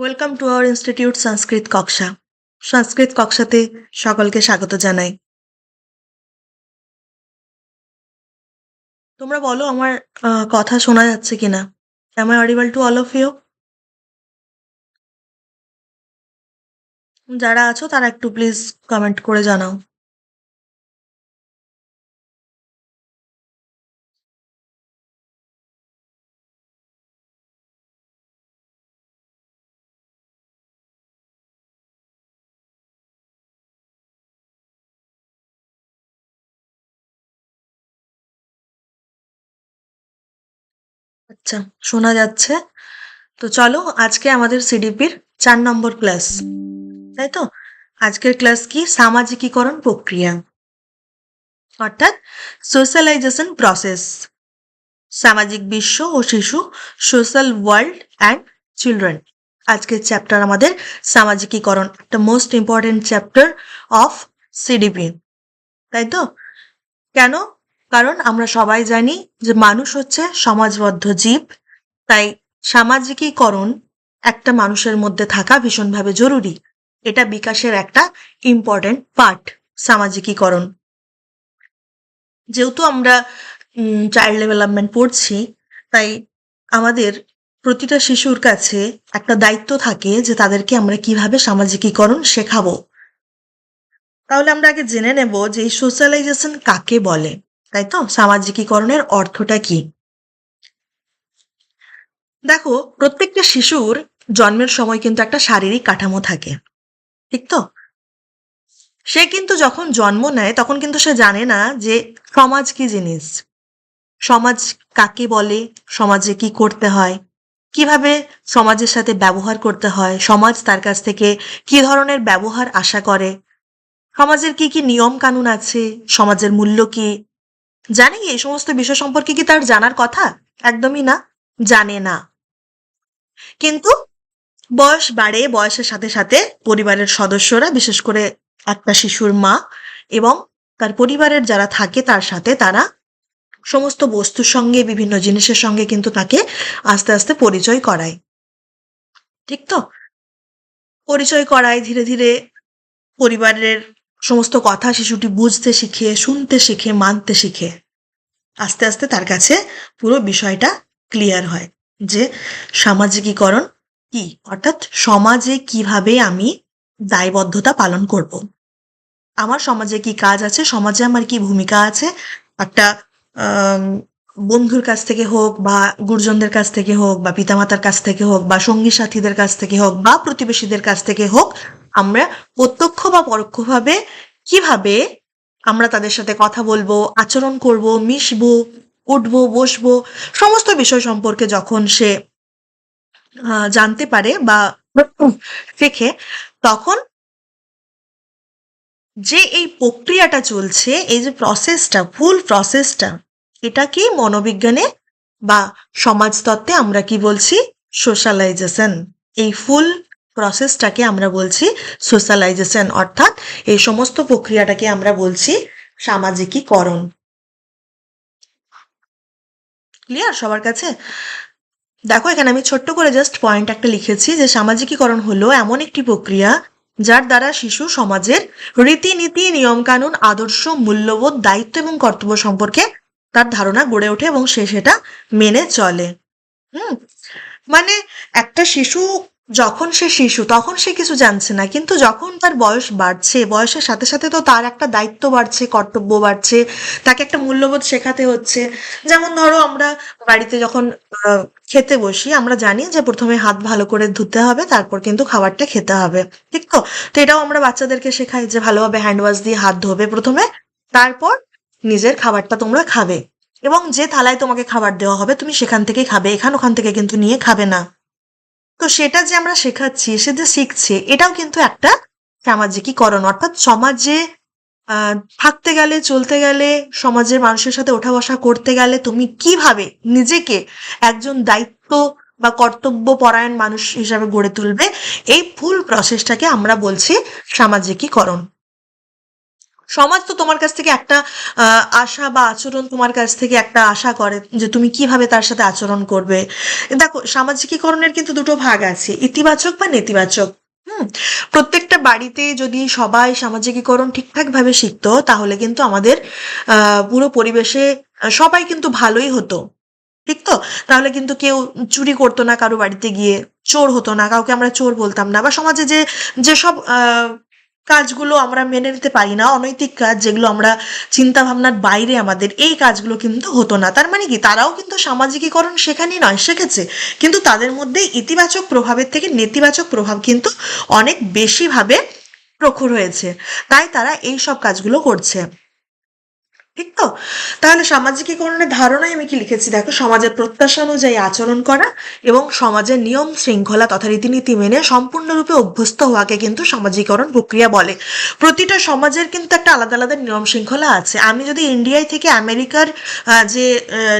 Welcome to our institute Sanskrit কক্ষা Sanskrit কক্ষাতে সকলকে স্বাগত জানাই। তোমরা বলো আমার কথা শোনা যাচ্ছে কিনা? Am I audible to all of you যারা আছো তারা একটু প্লিজ কমেন্ট করে জানাও। আচ্ছা শোনা যাচ্ছে। তো চলো, আজকে আমাদের সিডিপির চার নম্বর ক্লাস তাই তো? আজকের ক্লাস কি? সামাজিকীকরণ প্রক্রিয়া। অর্থাৎ সোশ্যালাইজেশন প্রসেস সামাজিক বিশ্ব ও শিশু সোশ্যাল ওয়ার্ল্ড অ্যান্ড চিলড্রেন আজকের চ্যাপ্টার আমাদের সামাজিকীকরণ একটা most important chapter of CDP তাই তো? কেন? কারণ আমরা সবাই জানি যে মানুষ হচ্ছে সমাজবদ্ধ জীব, তাই সামাজিকীকরণ একটা মানুষের মধ্যে থাকা ভীষণভাবে জরুরি। এটা বিকাশের একটা ইম্পর্টেন্ট পার্ট সামাজিকীকরণ। যেহেতু আমরা চাইল্ড ডেভেলপমেন্ট পড়ছি, তাই আমাদের প্রতিটা শিশুর কাছে একটা দায়িত্ব থাকে যে তাদেরকে আমরা কীভাবে সামাজিকীকরণ শেখাবো। তাহলে আমরা আগে জেনে নেব যে সোশ্যালাইজেশন কাকে বলে। তাই তো? সামাজিকীকরণের অর্থটা কি? দেখো, প্রত্যেকটা শিশুর জন্মের সময় কিন্তু একটা শারীরিক কাঠামো থাকে, ঠিক তো? সে কিন্তু যখন জন্ম নেয়, তখন কিন্তু সে জানে না যে সমাজ কি জিনিস? সমাজ কাকে বলে? সমাজে কি করতে হয়? কীভাবে সমাজের সাথে ব্যবহার করতে হয়? সমাজ তার কাছ থেকে কি ধরনের ব্যবহার আশা করে? সমাজের কি কি নিয়ম কানুন আছে? সমাজের মূল্য কি? জানে এই সমস্ত বিষয় সম্পর্কে কি তার জানার কথা? একদমই না, জানে না। কিন্তু বয়স বাড়ে, বয়সের সাথে সাথে পরিবারের সদস্যরা, বিশেষ করে একটা শিশুর মা এবং তার পরিবারের যারা থাকে তার সাথে তারা সমস্ত বস্তুর সঙ্গে, বিভিন্ন জিনিসের সঙ্গে কিন্তু তাকে আস্তে আস্তে পরিচয় করায়। ঠিক তো? পরিচয় করায়, ধীরে ধীরে পরিবারের সমস্ত কথা শিশুটি বুঝতে শিখে, শুনতে শিখে, মানতে শিখে। আস্তে আস্তে তার কাছে পুরো বিষয়টা ক্লিয়ার হয় যে সামাজিকীকরণ কি? অর্থাৎ সমাজে কীভাবে আমি দায়বদ্ধতা পালন করব? আমার সমাজে কি কাজ আছে? সমাজে আমার কি ভূমিকা আছে? একটা বন্ধুর কাছ থেকে হোক বা গুরুজনদের কাছ থেকে হোক বা পিতামাতার কাছ থেকে হোক বা সঙ্গী সাথীদের কাছ থেকে হোক বা প্রতিবেশীদের কাছ থেকে হোক আমরা প্রত্যক্ষ বা পরোক্ষভাবে কীভাবে আমরা তাদের সাথে কথা বলব, আচরণ করব, মিশবো, উঠবো, বসবো, সমস্ত বিষয় সম্পর্কে যখন সে জানতে পারে বা শেখে, তখন যে এই প্রক্রিয়াটা চলছে, এই যে প্রসেসটা ফুল প্রসেসটা এটাকেই মনোবিজ্ঞানে বা সমাজতত্ত্বে আমরা কি বলছি? সোশ্যালাইজেশন এই ফুল প্রসেসটাকে আমরা বলছি সোশ্যালাইজেশন অর্থাৎ এই সমস্ত প্রক্রিয়াটাকে আমরা বলছি সামাজিকীকরণ। ক্লিয়ার সবার কাছে? দেখো, এখানে আমি ছোট্ট করে জাস্ট পয়েন্ট একটা লিখেছি যে সামাজিকীকরণ হলো এমন একটি প্রক্রিয়া যার দ্বারা শিশু সমাজের রীতিনীতি, নিয়মকানুন, আদর্শ, মূল্যবোধ, দায়িত্ব এবং কর্তব্য সম্পর্কে তার ধারণা গড়ে ওঠে এবং সে সেটা মেনে চলে। হুম? মানে একটা শিশু যখন সে শিশু, তখন সে কিছু জানছে না। কিন্তু যখন তার বয়স বাড়ছে, বয়সের সাথে সাথে তো তার একটা দায়িত্ব বাড়ছে, কর্তব্য বাড়ছে, তাকে একটা মূল্যবোধ শেখাতে হচ্ছে। যেমন ধরো আমরা বাড়িতে যখন খেতে বসি, আমরা জানি যে প্রথমে হাত ভালো করে ধুতে হবে, তারপর কিন্তু খাবারটা খেতে হবে। ঠিক তো? তো এটাও আমরা বাচ্চাদেরকে শেখাই যে ভালোভাবে হ্যান্ড ওয়াশ দিয়ে হাত ধোবে প্রথমে, তারপর নিজের খাবারটা তোমরা খাবে। এবং যে থালায় তোমাকে খাবার দেওয়া হবে, তুমি সেখান থেকেই খাবে, এখান ওখান থেকে কিন্তু নিয়ে খাবে না। তো সেটা যে আমরা শেখাচ্ছি, সে যে শিখছে, এটাও কিন্তু একটা সামাজিকীকরণ। অর্থাৎ সমাজে থাকতে গেলে, চলতে গেলে, সমাজের মানুষের সাথে ওঠা বসা করতে গেলে তুমি কীভাবে নিজেকে একজন দায়িত্ব বা কর্তব্য পরায়ণ মানুষ হিসাবে গড়ে তুলবে? এই ফুল প্রসেসটাকে আমরা বলছি সামাজিকীকরণ। সমাজ তো তোমার কাছ থেকে একটা আশা বা আচরণ তোমার কাছ থেকে একটা আশা করে যে তুমি কীভাবে তার সাথে আচরণ করবে। দেখো, সামাজিকীকরণের কিন্তু দুটো ভাগ আছে, ইতিবাচক বা নেতিবাচক। হুম, প্রত্যেকটা বাড়িতে যদি সবাই সামাজিকীকরণ ঠিকঠাক ভাবে শিখতো, তাহলে কিন্তু আমাদের পুরো পরিবেশে সবাই কিন্তু ভালোই হতো। ঠিক তো? তাহলে কিন্তু কেউ চুরি করতো না কারও বাড়িতে গিয়ে, চোর হতো না, কাউকে আমরা চোর বলতাম না, বা সমাজে যে, যেসব কাজগুলো আমরা মেনে নিতে পারি না, অনৈতিক কাজ যেগুলো আমরা চিন্তা ভাবনার বাইরে আমাদের, এই কাজগুলো কিন্তু হতো না। তার মানে কি? তারাও কিন্তু সামাজিকীকরণ সেখানেই নয়, শিখেছে। কিন্তু তাদের মধ্যে ইতিবাচক প্রভাবের থেকে নেতিবাচক প্রভাব কিন্তু অনেক বেশিভাবে প্রখর হয়েছে। তাই তারা এই সব কাজগুলো করছে। ঠিক তো? তাহলে সামাজিকীকরণের ধারণায় আমি কি লিখেছি? দেখো, সমাজের প্রত্যাশা অনুযায়ী আচরণ করা এবং সমাজের নিয়ম শৃঙ্খলা তথা রীতিনীতি মেনে সম্পূর্ণরূপে অভ্যস্ত হওয়াকে কিন্তু সামাজিকরণ প্রক্রিয়া বলে। প্রতিটা সমাজের কিন্তু একটা আলাদা আলাদা নিয়ম শৃঙ্খলা আছে। আমি যদি ইন্ডিয়ায় থেকে আমেরিকার যে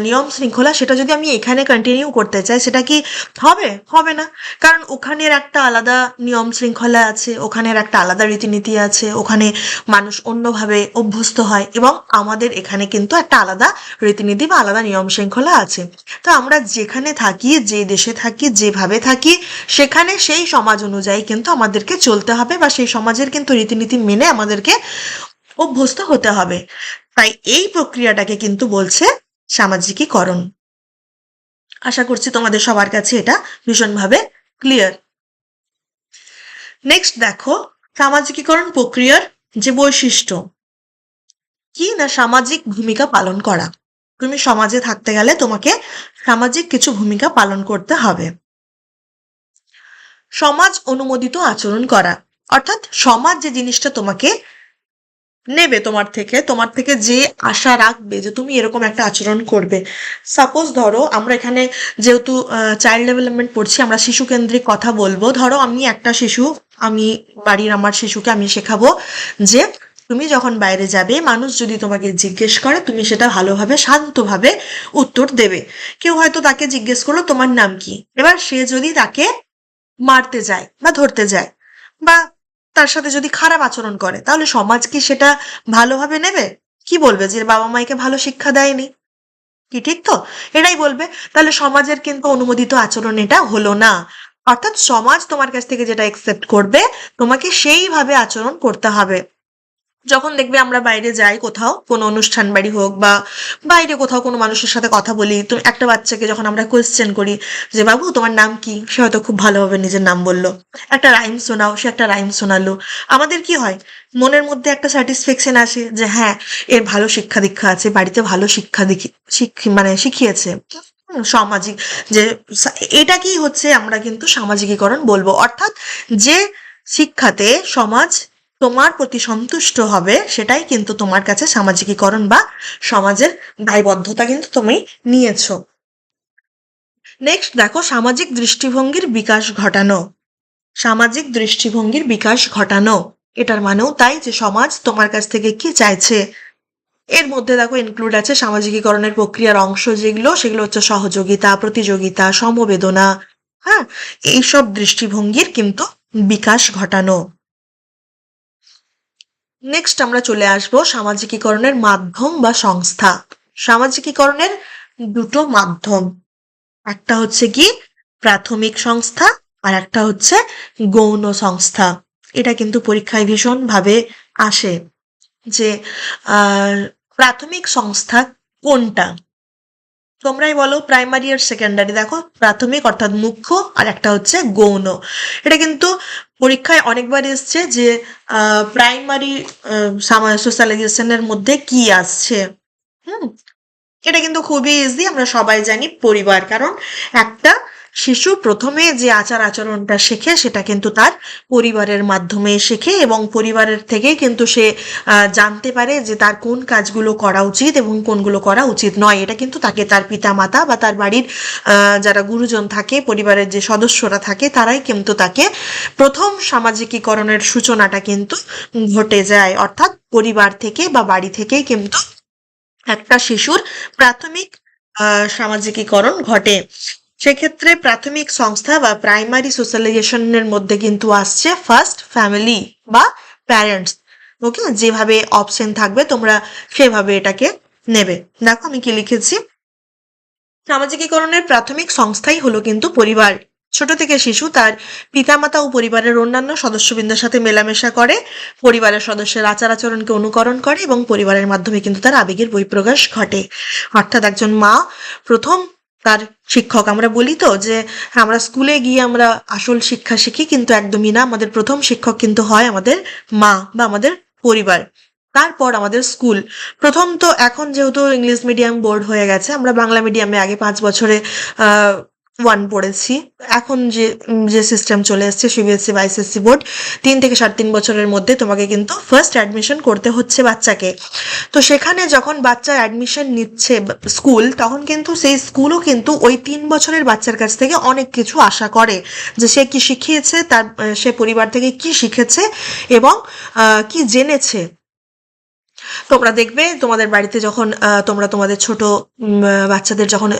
নিয়ম শৃঙ্খলা, সেটা যদি আমি এখানে কন্টিনিউ করতে চাই, সেটা কি হবে? হবে না। কারণ ওখানের একটা আলাদা নিয়ম শৃঙ্খলা আছে, ওখানের একটা আলাদা রীতিনীতি আছে, ওখানে মানুষ অন্যভাবে অভ্যস্ত হয় এবং আমাদের এখানে কিন্তু একটা আলাদা রীতিনীতি বা আলাদা নিয়ম শৃঙ্খলা আছে। তো আমরা যেখানে থাকি, যে দেশে থাকি, যেভাবে থাকি, সেখানে সেই সমাজ অনুযায়ী কিন্তু আমাদেরকে চলতে হবে বা সেই সমাজের কিন্তু রীতিনীতি মেনে আমাদেরকে অভ্যস্ত হতে হবে। তাই এই প্রক্রিয়াটাকে কিন্তু বলছে সামাজিকীকরণ। আশা করছি তোমাদের সবার কাছে এটা ভীষণভাবে ক্লিয়ার। নেক্সট দেখো, সামাজিকীকরণ প্রক্রিয়ার যে বৈশিষ্ট্য কি না সামাজিক ভূমিকা পালন করা? তুমি সমাজে থাকতে গেলে তোমাকে সামাজিক কিছু ভূমিকা পালন করতে হবে। সমাজ অনুমোদিত আচরণ করা। অর্থাৎ সমাজ যে জিনিসটা তোমাকে নেবে তোমার থেকে তোমার থেকে যে আশা রাখবে যে তুমি এরকম একটা আচরণ করবে। সাপোজ ধরো আমরা এখানে যেহেতু চাইল্ড ডেভেলপমেন্ট পড়ছি, আমরা শিশু কেন্দ্রিক কথা বলব। ধরো আমি একটা শিশু, আমি বাড়ির আমার শিশুকে আমি শেখাবো যে তুমি যখন বাইরে যাবে, মানুষ যদি তোমাকে জিজ্ঞেস করে, তুমি সেটা ভালোভাবে, শান্তভাবে উত্তর দেবে। কেউ হয়তো তাকে জিজ্ঞেস করল, তোমার নাম কি? এবার সে যদি তাকে মারতে যায় বা ধরতে যায় বা তার সাথে যদি খারাপ আচরণ করে, তাহলে সমাজ কি সেটা ভালোভাবে নেবে? কি বলবে যে বাবা মাইকে ভালো শিক্ষা দেয়নি? কি ঠিক তো? এটাই বলবে। তাহলে সমাজের কিন্তু অনুমোদিত আচরণ এটা হলো না। অর্থাৎ সমাজ তোমার কাছ থেকে যেটা একসেপ্ট করবে, তোমাকে সেইভাবে আচরণ করতে হবে। যখন দেখবে আমরা বাইরে যাই কোথাও, কোনো অনুষ্ঠান বাড়ি হোক বা বাইরে কোথাও কোনো মানুষের সাথে কথা বলি, তো একটা বাচ্চাকে যখন আমরা কোয়েশ্চেন করি যে, বাবু, তোমার নাম কি? সে হয়তো খুব ভালোভাবে নিজের নাম বলল। একটা রাইম শোনাও, সে একটা রাইম শোনালো। আমাদের কি হয়? মনের মধ্যে একটা স্যাটিসফ্যাকশন আসে যে হ্যাঁ এর ভালো শিক্ষা দীক্ষা আছে, বাড়িতে ভালো শিক্ষা শিক্ষি মানে শিখিয়েছে। সামাজিক যে, এটা কি হচ্ছে? আমরা কিন্তু সামাজিকীকরণ বলব। অর্থাৎ যে শিক্ষাতে সমাজ তোমার প্রতি সন্তুষ্ট হবে, সেটাই কিন্তু তোমার কাছে সামাজিকীকরণ বা সমাজের দায়বদ্ধতা কিন্তু তুমি নিয়েছো। নেক্সট দেখো, সামাজিক দৃষ্টিভঙ্গির বিকাশ ঘটানো। সামাজিক দৃষ্টিভঙ্গির বিকাশ ঘটানো, এটার মানেও তাই যে সমাজ তোমার কাছ থেকে কি চাইছে। এর মধ্যে দেখো ইনক্লুড আছে সামাজিকীকরণের প্রক্রিয়ার অংশ যেগুলো, সেগুলো হচ্ছে সহযোগিতা, প্রতিযোগিতা, সমবেদনা হ্যাঁ? এইসব দৃষ্টিভঙ্গির কিন্তু বিকাশ ঘটানো। নেক্সট আমরা চলে আসব সামাজিকীকরণের মাধ্যম বা সংস্থা। সামাজিকীকরণের দুটো মাধ্যম। একটা হচ্ছে কি? প্রাথমিক সংস্থা আর একটা হচ্ছে গৌণ সংস্থা। এটা কিন্তু পরীক্ষায় ভীষণভাবে আসে। যে প্রাথমিক সংস্থা কোনটা? তোমরাই বলো প্রাইমারি আর সেকেন্ডারি দেখো প্রাথমিক অর্থাৎ মুখ্য আর একটা হচ্ছে গৌণ। এটা কিন্তু পরীক্ষায় অনেকবার এসছে যে প্রাইমারি সোশ্যালাইজেশনের মধ্যে কি আসছে। হুম? এটা কিন্তু খুবই ইজি আমরা সবাই জানি পরিবার। কারণ একটা শিশু প্রথমে যে আচার আচরণটা শেখে, সেটা কিন্তু তার পরিবারের মাধ্যমে শেখে এবং পরিবারের থেকেই কিন্তু সে জানতে পারে যে তার কোন কাজগুলো করা উচিত এবং কোনগুলো করা উচিত নয়। এটা কিন্তু তাকে তার পিতা মাতা বা তার বাড়ির যারা গুরুজন থাকে, পরিবারের যে সদস্যরা থাকে, তারাই কিন্তু তাকে প্রথম সামাজিকীকরণের সূচনাটা কিন্তু ঘটে যায়। অর্থাৎ পরিবার থেকে বা বাড়ি থেকেই কিন্তু একটা শিশুর প্রাথমিক সামাজিকীকরণ ঘটে। সেক্ষেত্রে প্রাথমিক সংস্থা বা প্রাইমারি সোশ্যালাইজেশনের মধ্যে কিন্তু আসছে ফার্স্ট ফ্যামিলি বা প্যারেন্টস। ওকে? যেভাবে অপশন থাকবে, তোমরা সেভাবে এটাকে নেবে। দেখো, আমি কি লিখেছি? সামাজিকীকরণের প্রাথমিক সংস্থাই হলো কিন্তু পরিবার। ছোট থেকে শিশু, তার পিতামাতা ও পরিবারের অন্যান্য সদস্যবৃন্দের সাথে মেলামেশা করে, পরিবারের সদস্যের আচার আচরণকে অনুকরণ করে এবং পরিবারের মাধ্যমে কিন্তু তার আবেগের বহিঃপ্রকাশ ঘটে। অর্থাৎ একজন মা প্রথম তার শিক্ষক। আমরা বলি তো যে, আমরা স্কুলে গিয়ে আমরা আসল শিক্ষা শিখি, কিন্তু একদমই না। আমাদের প্রথম শিক্ষক কিন্তু হয় আমাদের মা বা আমাদের পরিবার। তারপর আমাদের স্কুল। প্রথম তো এখন যেহেতু ইংলিশ মিডিয়াম বোর্ড হয়ে গেছে, আমরা বাংলা মিডিয়ামে আগে পাঁচ বছরে ওয়ান পড়েছি। এখন যে যে সিস্টেম চলে এসছে সিবিএসসি বা আইসিএসসি বোর্ড তিন থেকে সাড়ে তিন বছরের মধ্যে তোমাকে কিন্তু ফার্স্ট অ্যাডমিশন করতে হচ্ছে বাচ্চাকে। তো সেখানে যখন বাচ্চা অ্যাডমিশন নিচ্ছে স্কুল তখন কিন্তু সেই স্কুলও কিন্তু ওই তিন বছরের বাচ্চার কাছ থেকে অনেক কিছু আশা করে যে সে কি শিখিয়েছে, তার, সে পরিবার থেকে কি শিখেছে এবং কি জেনেছে। তোমরা দেখবে তোমাদের বাড়িতে যখন তোমরা তোমাদের ছোট বাচ্চাদের যখন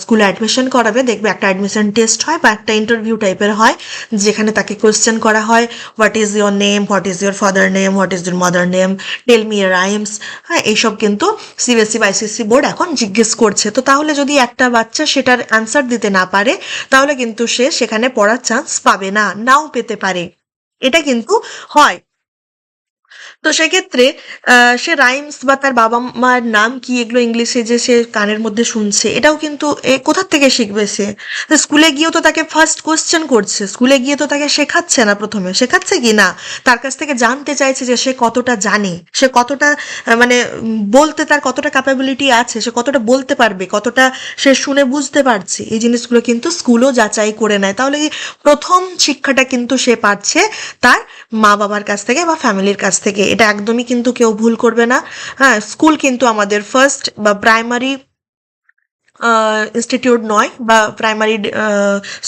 স্কুলে অ্যাডমিশন করাবে, দেখবে একটা অ্যাডমিশন টেস্ট হয় বা একটা ইন্টারভিউ টাইপের হয়, যেখানে তাকে কোয়েশ্চেন করা হয় what is your name what is your father name what is your mother name tell me rhymes হ্যাঁ এইসব কিন্তু সিবিএসসি বা আইসিএসসি বোর্ড এখন জিজ্ঞেস করছে। তো তাহলে যদি একটা বাচ্চা সেটার অ্যান্সার দিতে না পারে, তাহলে কিন্তু সে সেখানে পড়ার চান্স পাবে না, নাও পেতে পারে। এটা কিন্তু হয়। তো সেক্ষেত্রে সে রাইমস বা তার বাবা মার নাম কি এগুলো ইংলিশে যে সে কানের মধ্যে শুনছে, এটাও কিন্তু এ কোথার থেকে শিখবে সে? স্কুলে গিয়েও তো তাকে ফার্স্ট কোশ্চেন করছে স্কুলে গিয়ে তো তাকে শেখাচ্ছে না প্রথমে, শেখাচ্ছে কি না? তার কাছ থেকে জানতে চাইছে যে সে কতটা জানে, সে কতটা মানে বলতে তার কতটা ক্যাপাবিলিটি আছে, সে কতটা বলতে পারবে, কতটা সে শুনে বুঝতে পারছে, এই জিনিসগুলো কিন্তু স্কুলও যাচাই করে নেয়। তাহলে প্রথম শিক্ষাটা কিন্তু সে পাচ্ছে তার মা বাবার কাছ থেকে বা ফ্যামিলির কাছ থেকে এটা একদমই কিন্তু কেউ ভুল করবে না। হ্যাঁ স্কুল কিন্তু আমাদের ফার্স্ট বা প্রাইমারি ইনস্টিটিউট নয় বা প্রাইমারি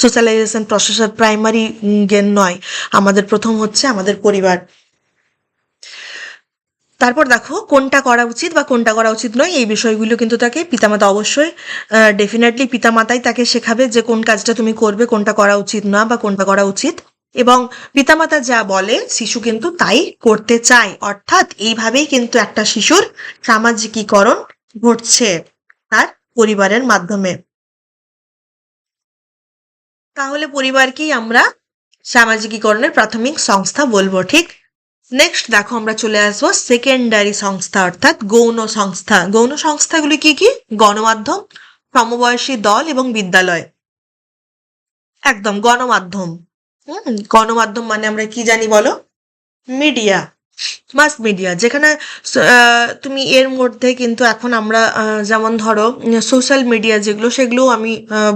সোশ্যালাইজেশন প্রসেসর প্রাইমারি জ্ঞান নয়। আমাদের প্রথম হচ্ছে আমাদের পরিবার। তারপর দেখো, কোনটা করা উচিত বা কোনটা করা উচিত নয়, এই বিষয়গুলো কিন্তু তাকে পিতামাতা অবশ্যই ডেফিনেটলি পিতামাতাই তাকে শেখাবে যে কোন কাজটা তুমি করবে, কোনটা করা উচিত না বা কোনটা করা উচিত। এবং পিতামাতা যা বলে, শিশু কিন্তু তাই করতে চায়। অর্থাৎ এইভাবেই কিন্তু একটা শিশুর সামাজিকীকরণ ঘটছে তার পরিবারের মাধ্যমে। তাহলে পরিবারকেই আমরা সামাজিকীকরণের প্রাথমিক সংস্থা বলব, ঠিক? নেক্সট দেখো আমরা চলে আসব সেকেন্ডারি সংস্থা, অর্থাৎ গৌণ সংস্থা। গৌণ সংস্থাগুলি কি কি? গণমাধ্যম, সমবয়সী দল এবং বিদ্যালয়। একদম গণমাধ্যম। হুম, গণমাধ্যম মানে আমরা কি জানি বলো? মিডিয়া মাস মিডিয়া যেখানে তুমি এর মধ্যে কিন্তু এখন আমরা যেমন ধরো সোশ্যাল মিডিয়া যেগুলো সেগুলো আমি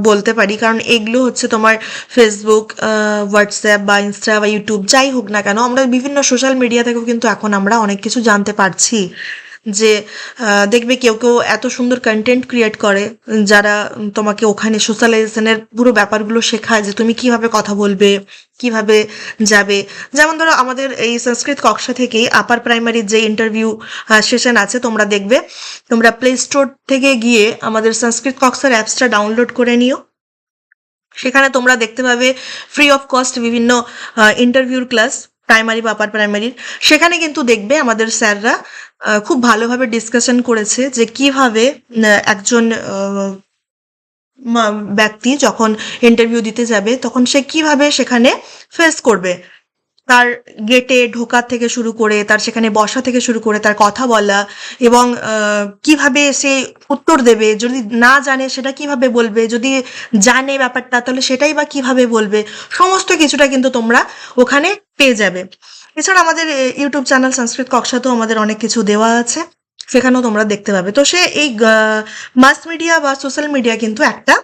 বলতে পারি। কারণ এগুলো হচ্ছে তোমার ফেসবুক হোয়াটসঅ্যাপ বা ইনস্টা বা ইউটিউব যাই হোক না কেন, আমরা বিভিন্ন সোশ্যাল মিডিয়া থেকেও কিন্তু এখন আমরা অনেক কিছু জানতে পারছি। যে দেখবে কেউ কেউ এত সুন্দর কন্টেন্ট ক্রিয়েট করে, যারা তোমাকে ওখানে সোশ্যালাইজেশনের পুরো ব্যাপারগুলো শেখায় যে তুমি কীভাবে কথা বলবে, কীভাবে যাবে। যেমন ধরো আমাদের এই সংস্কৃত কক্ষা থেকেই আপার প্রাইমারির যে ইন্টারভিউ সেশন আছে, তোমরা দেখবে। তোমরা প্লে স্টোর থেকে গিয়ে আমাদের সংস্কৃত কক্ষার অ্যাপসটা ডাউনলোড করে নিও। সেখানে তোমরা দেখতে পাবে ফ্রি অফ কস্ট বিভিন্ন ইন্টারভিউর ক্লাস প্রাইমারি বা আপার প্রাইমারির সেখানে কিন্তু দেখবে আমাদের স্যাররা খুব ভালোভাবে ডিসকাশন করেছে যে কীভাবে একজন ব্যক্তি যখন ইন্টারভিউ দিতে যাবে, তখন সে কীভাবে সেখানে ফেস করবে। তার গেটে ঢোকা থেকে শুরু করে, তার সেখানে বসা থেকে শুরু করে, তার কথা বলা এবং কীভাবে সে উত্তর দেবে, যদি না জানে সেটা কীভাবে বলবে, যদি জানে ব্যাপারটা তাহলে সেটাই বা কীভাবে বলবে, সমস্ত কিছুটা কিন্তু তোমরা ওখানে পেয়ে যাবে। এছাড়া আমাদের ইউটিউব চ্যানেল সংস্কৃত কক্ষাতেও আমাদের অনেক কিছু দেওয়া আছে, সেখানেও তোমরা দেখতে পাবে। তো সে এই মাস মিডিয়া বা সোশ্যাল মিডিয়া কিন্তু একটা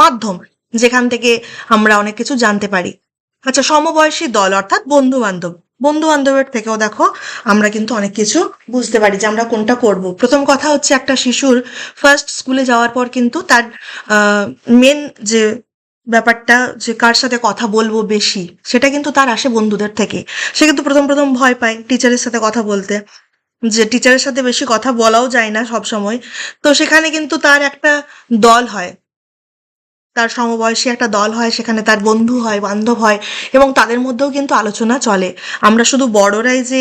মাধ্যম, যেখান থেকে আমরা অনেক কিছু জানতে পারি। আচ্ছা সমবয়সী দল অর্থাৎ বন্ধু বান্ধব বন্ধু বান্ধবের থেকেও দেখো, আমরা কিন্তু অনেক কিছু বুঝতে পারি যে আমরা কোনটা করব। প্রথম কথা হচ্ছে একটা শিশুর ফার্স্ট স্কুলে যাওয়ার পর কিন্তু তার মেন যে ব্যাপারটা, যে কার সাথে কথা বলব বেশি, সেটা কিন্তু তার আসে বন্ধুদের থেকে। সে কিন্তু প্রথম প্রথম ভয় পায় টিচারের সাথে কথা বলতে, যে টিচারের সাথে বেশি কথা বলাও যায় না সব সময় তো সেখানে কিন্তু তার একটা দল হয়। তার সমবয়সী একটা দল হয়, সেখানে তার বন্ধু হয়, বান্ধব হয় এবং তাদের মধ্যেও কিন্তু আলোচনা চলে। আমরা শুধু বড়রাই যে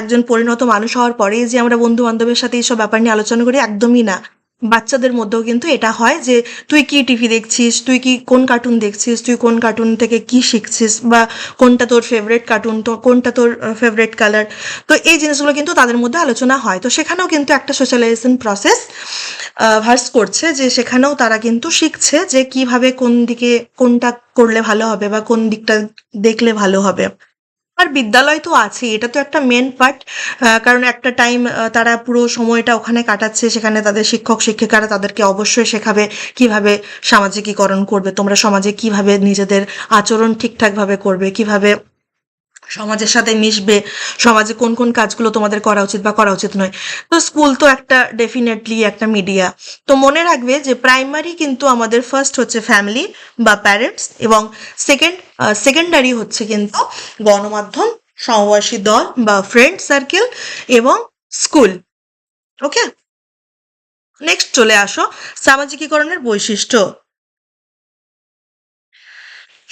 একজন পরিণত মানুষ হওয়ার পরেই যে আমরা বন্ধু বান্ধবের সাথে এইসব ব্যাপার নিয়ে আলোচনা করি, একদমই না। বাচ্চাদের মধ্যেও কিন্তু এটা হয় যে তুই কি টিভি দেখছিস? তুই কি কোন কার্টুন দেখছিস? তুই কোন কার্টুন থেকে কি শিখছিস? বা কোনটা তোর ফেভারিট কার্টুন তো কোনটা তোর ফেভারিট কালার তো এই জিনিসগুলো কিন্তু তাদের মধ্যে আলোচনা হয়। তো সেখানেও কিন্তু একটা সোশ্যালাইজেশন প্রসেস ভার্স করছে যে সেখানেও তারা কিন্তু শিখছে যে কীভাবে কোন দিকে কোনটা করলে ভালো হবে বা কোন দিকটা দেখলে ভালো হবে। আর বিদ্যালয় তো আছে এটা তো একটা মেন পার্ট কারণ একটা টাইম তারা পুরো সময়টা ওখানে কাটাচ্ছে, সেখানে তাদের শিক্ষক, শিক্ষিকারা তাদেরকে অবশ্যই শেখাবে কীভাবে সামাজিকীকরণ করবে, তোমরা সমাজে কীভাবে নিজেদের আচরণ ঠিকঠাকভাবে করবে, কীভাবে সমাজের সাথে মিশবে, সমাজে কোন কোন কাজগুলো তোমাদের করা উচিত বা করা উচিত নয়। তো স্কুল তো একটা ডেফিনেটলি একটা মিডিয়া তো মনে রাখবে যে প্রাইমারি কিন্তু আমাদের ফার্স্ট হচ্ছে ফ্যামিলি বা প্যারেন্টস এবং সেকেন্ড সেকেন্ডারি হচ্ছে কিন্তু গণমাধ্যম সমবয়সী দল বা ফ্রেন্ড সার্কেল এবং স্কুল ওকে নেক্সট চলে আসো। সামাজিকীকরণের বৈশিষ্ট্য।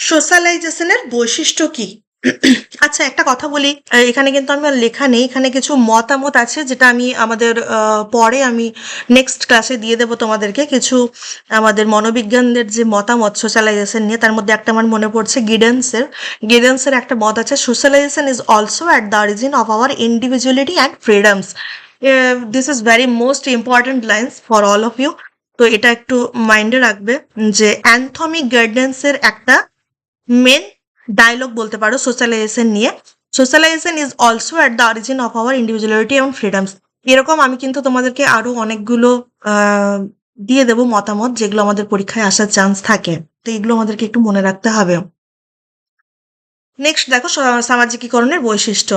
সোশ্যালাইজেশনের বৈশিষ্ট্য কি? আচ্ছা একটা কথা বলি। এখানে কিন্তু আমার লেখা নেই। এখানে কিছু মতামত আছে যেটা আমি, আমাদের পরে আমি নেক্সট ক্লাসে দিয়ে দেবো তোমাদেরকে। কিছু আমাদের মনোবিজ্ঞানদের যে মতামত সোশ্যালাইজেশন নিয়ে, তার মধ্যে একটা আমার মনে পড়ছে গিডেন্সের গিডেন্সের একটা মত আছে socialization is also at the origin of our individuality and freedoms this is very most important lines for all of you তো এটা একটু মাইন্ডে রাখবে যে অ্যান্থমিক গাইডেন্সের একটা মেন ডায়লগ বলতে পারো সোশ্যালাইজেশন নিয়ে। Socialization is also at the origin of our individuality এবং ফ্রিডমস এরকম আমি কিন্তু তোমাদেরকে আরও অনেকগুলো দিয়ে দেব মতামত যেগুলো আমাদের পরীক্ষায় আসার চান্স থাকে। তো এগুলো আমাদেরকে একটু মনে রাখতে হবে। নেক্সট দেখো সামাজিকীকরণের বৈশিষ্ট্য।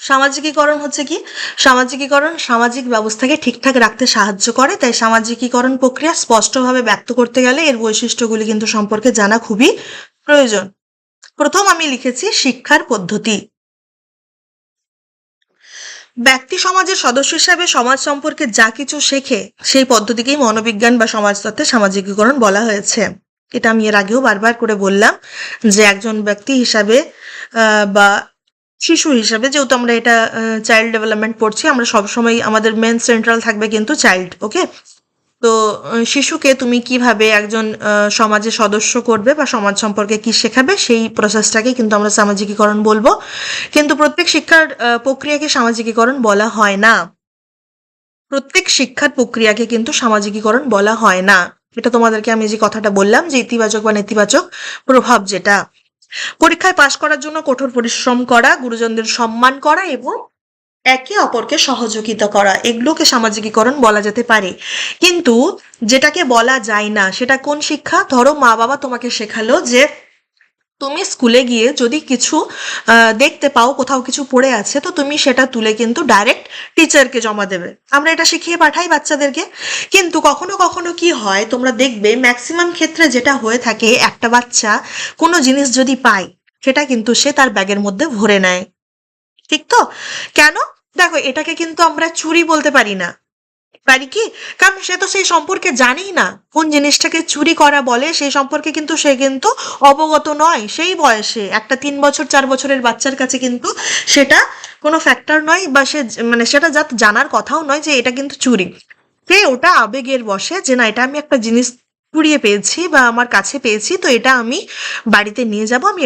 সামাজিকীকরণ হচ্ছে কি? সামাজিকীকরণ সামাজিক ব্যবস্থাকে ঠিকঠাক রাখতে সাহায্য করে, তাই সামাজিকীকরণ প্রক্রিয়া স্পষ্টভাবে ব্যক্ত করতে গেলে এর বৈশিষ্ট্যগুলি কিন্তু সম্পর্কে জানা খুবই প্রয়োজন। প্রথম আমি লিখেছি শিক্ষার পদ্ধতি। ব্যক্তি সমাজের সদস্য হিসাবে সমাজ সম্পর্কে যা কিছু শেখে, সেই পদ্ধতিকেই মনোবিজ্ঞান বা সমাজতত্ত্বে সামাজিকীকরণ বলা হয়েছে। এটা আমি এর আগেও বারবার করে বললাম যে একজন ব্যক্তি হিসাবে বা শিশু হিসাবে, যেহেতু আমরা এটা চাইল্ড ডেভেলপমেন্ট পড়ছি, আমরা সবসময় আমাদের মেন সেন্ট্রাল থাকবে কিন্তু চাইল্ড ওকে তো শিশুকে তুমি কীভাবে একজন সমাজের সদস্য করবে বা সমাজ সম্পর্কে কি শেখাবে, সেই প্রসেসটাকে কিন্তু আমরা সামাজিকীকরণ বলব। কিন্তু প্রত্যেক শিক্ষার প্রক্রিয়াকে সামাজিকীকরণ বলা হয় না। প্রত্যেক শিক্ষার প্রক্রিয়াকে কিন্তু সামাজিকীকরণ বলা হয় না। এটা তোমাদেরকে আমি যে কথাটা বললাম, যে ইতিবাচক বা নেতিবাচক প্রভাব যেটা পরীক্ষায় পাশ করার জন্য কঠোর পরিশ্রম করা, গুরুজনদের সম্মান করা এবং একে অপরকে সহযোগিতা করা, এগুলোকে সামাজিকীকরণ বলা যেতে পারে। কিন্তু যেটাকে বলা যায় না, সেটা কোন শিক্ষা? ধরো মা বাবা তোমাকে শেখালো যে তুমি স্কুলে গিয়ে যদি কিছু দেখতে পাও, কোথাও কিছু পড়ে আছে, তো তুমি সেটা তুলে কিন্তু ডাইরেক্ট টিচারকে জমা দেবে। আমরা এটা শিখিয়ে পাঠাই বাচ্চাদেরকে। কিন্তু কখনো কখনো কি হয়, তোমরা দেখবে ম্যাক্সিমাম ক্ষেত্রে যেটা হয়ে থাকে, একটা বাচ্চা কোনো জিনিস যদি পায়, সেটা কিন্তু সে তার ব্যাগের মধ্যে ভরে নেয়। ঠিক তো? কেন? দেখো, এটাকে কিন্তু আমরা চুরি বলতে পারি না। কি? কারণ সে তো সেই সম্পর্কে জানেই না। কোন জিনিসটাকে চুরি করা বলে, সেই সম্পর্কে কিন্তু সে কিন্তু অবগত নয়। সেই বয়সে, একটা তিন বছর, চার বছরের বাচ্চার কাছে কিন্তু সেটা কোনো ফ্যাক্টর নয় বা সে মানে সেটা যা জানার কথাও নয় যে এটা কিন্তু চুরি। সে ওটা আবেগের বসে যে না, এটা আমি একটা জিনিস কুড়িয়ে পেয়েছি বা আমার কাছে পেয়েছি, তো এটা আমি বাড়িতে নিয়ে যাব, আমি